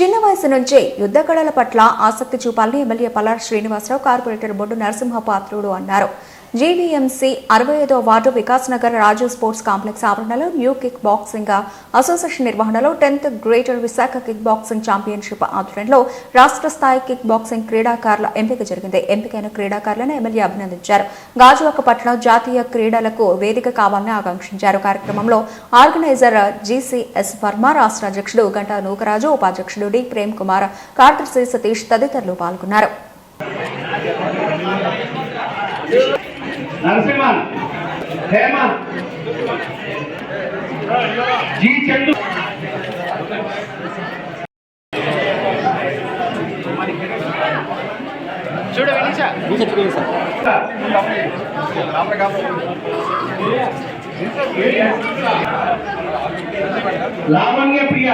చిన్న వయసు నుంచే యుద్ధ కళల పట్ల ఆసక్తి చూపాలని ఎమ్మెల్యే పల్లారి శ్రీనివాసరావు కార్పొరేటర్ బొడ్డు నరసింహ పాత్రుడు అన్నారు. జీవీఎంసీ అరవై ఐదో ward Vikas Nagar Raju sports complex ఆవరణలో న్యూ కిక్ బాక్సింగ్ అసోసియేషన్ నిర్వహణలో tenth greater Visakha kick boxing championship ఆధ్వర్యంలో రాష్ట్ర స్థాయి కిక్ బాక్సింగ్ క్రీడాకారుల ఎంపిక జరిగింది. ఎంపికైన క్రీడాకారులను ఎమ్మెల్యే అభినందించారు. గాజువాక పట్టణం జాతీయ క్రీడలకు వేదిక కావాలని ఆకాంక్షించారు. కార్యక్రమంలో ఆర్గనైజర్ జీసీఎస్ వర్మ రాష్ట్ర అధ్యక్షుడు గంటా నూకరాజు ఉపాధ్యక్షుడు డి. ప్రేమ్ కుమార్ కార్తశ్రీ సతీష్ తదితరులు పాల్గొన్నారు. నరసింహన్ హేమంత్. జీ చందు. చూడు వినీషా లావణ్య ప్రియ.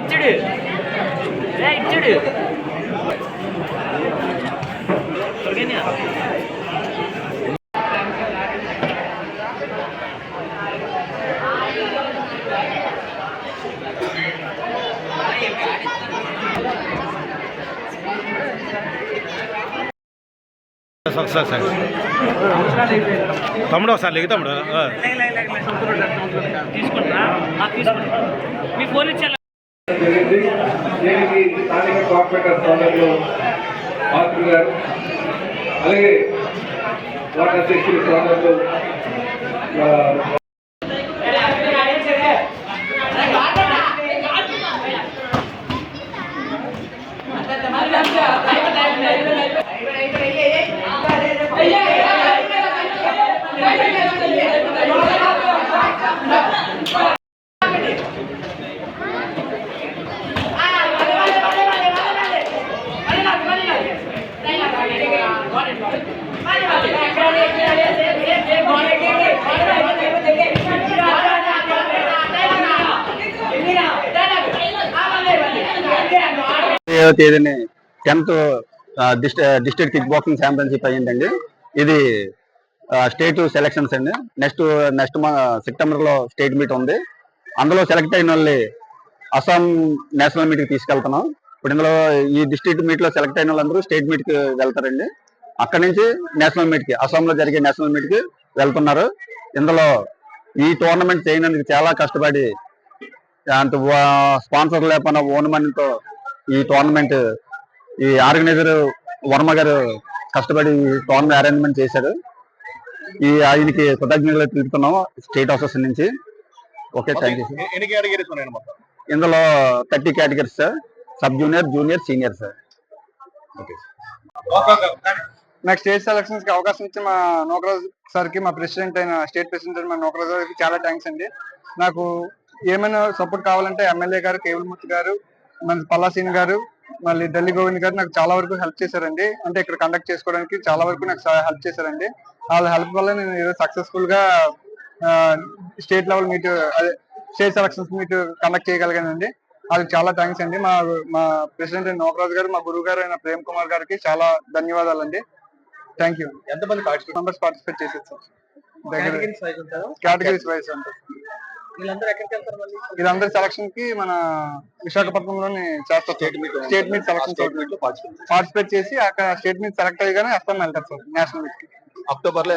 ఇచ్చుడు రే ఇచ్చుడు ఒకసారి సార్ తమ్ముడు ఒకసారి లేకు తమ్ముడు దీనికి స్థానిక కార్పొరేటర్ సోదరులు గారు అలాగే సోదరులు ఏడవ తేదీని tenth district kick boxing championship అయ్యిందండి. ఇది స్టేట్ సెలక్షన్స్ అండి. నెక్స్ట్ నెక్స్ట్ సెప్టెంబర్లో స్టేట్ మీట్ ఉంది. అందులో సెలెక్ట్ అయిన వాళ్ళని అస్సాం నేషనల్ మీట్కి తీసుకెళ్తున్నాం. ఇప్పుడు ఇందులో ఈ డిస్ట్రిక్ట్ మీట్లో సెలెక్ట్ అయిన వాళ్ళందరూ స్టేట్ మీట్కి వెళ్తారండి. అక్కడ నుంచి నేషనల్ మీట్కి జరిగే నేషనల్ మీట్కి వెళ్తున్నారు. ఇందులో ఈ టోర్నమెంట్ చేయడానికి చాలా కష్టపడి అంత స్పాన్సర్ లేకుండా ఓన్ మనీతో ఈ టోర్నమెంట్ ఈ ఆర్గనైజర్ వర్మ గారు కష్టపడి ఈ టోర్నమెంట్ అరేంజ్మెంట్ చేశారు. ఈ ఆయనకి కృతజ్ఞతలు తెలుపుతున్నాం స్టేట్ అసోసియేషన్ నుంచి. ఓకే థ్యాంక్ యూ ఎన్ని కేటగిరీస్ ఉన్నాయి మొత్తం? ఇందులో thirty categories sir. Sub junior junior senior sir. నాకు స్టేట్ సెలక్షన్స్కి అవకాశం ఇచ్చి మా నోకరాజ్ సార్కి మా ప్రెసిడెంట్ అయిన స్టేట్ ప్రెసిడెంట్ అయిన మా నోకరాజ్ గారికి చాలా థ్యాంక్స్ అండి. నాకు ఏమైనా సపోర్ట్ కావాలంటే ఎమ్మెల్యే గారు కేవలమూర్తి గారు మన పల్లాసీన్ గారు మళ్ళీ ఢిల్లీ గోవింద్ గారు నాకు చాలా వరకు హెల్ప్ చేశారండి. అంటే ఇక్కడ కండక్ట్ చేసుకోవడానికి చాలా వరకు నాకు హెల్ప్ చేశారండి. వాళ్ళ హెల్ప్ వల్ల నేను ఈరోజు సక్సెస్ఫుల్గా స్టేట్ లెవెల్ మీట్ అదే స్టేట్ సెలక్షన్స్ మీట్ కండక్ట్ చేయగలిగానండి. వాళ్ళకి చాలా థ్యాంక్స్ అండి. మా మా ప్రెసిడెంట్ అయిన నోకరాజ్ గారు మా గురువు గారు అయిన ప్రేమ్ కుమార్ గారికి చాలా ధన్యవాదాలండి. థ్యాంక్ యూ ఎంతమంది పార్టిసిపేట్ మెంబర్స్ పార్టిసిపేట్ చేసేది సార్. కేటగిరీస్ వైజ్ ఉంటుంది. వీళ్ళందరూ సెలక్షన్కి మన విశాఖపట్నంలోని చేస్తారు స్టేట్ మీట్ సెలక్షన్ పార్టిసిపేట్ చేసి. అక్కడ స్టేట్ మీట్ సెలెక్ట్ అయ్యగానే అస్సాం వెళ్తారు సార్ నేషనల్ మీట్కి. అక్టోబర్లో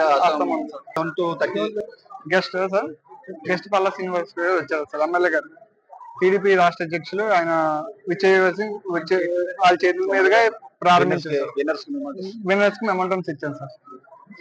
guest sir? Guest Palla Srinivas గారు వచ్చారు సార్ ఎమ్మెల్యే గారు. టీడీపీ రాష్ట్ర అధ్యక్షులు ఆయన విజయవాసి వచ్చే వాళ్ళ చేతుల మీదుగా ప్రారంభించారు విన్నర్స్ విన్నర్స్కి మెమంటమ్స్ ఇచ్చాను సార్.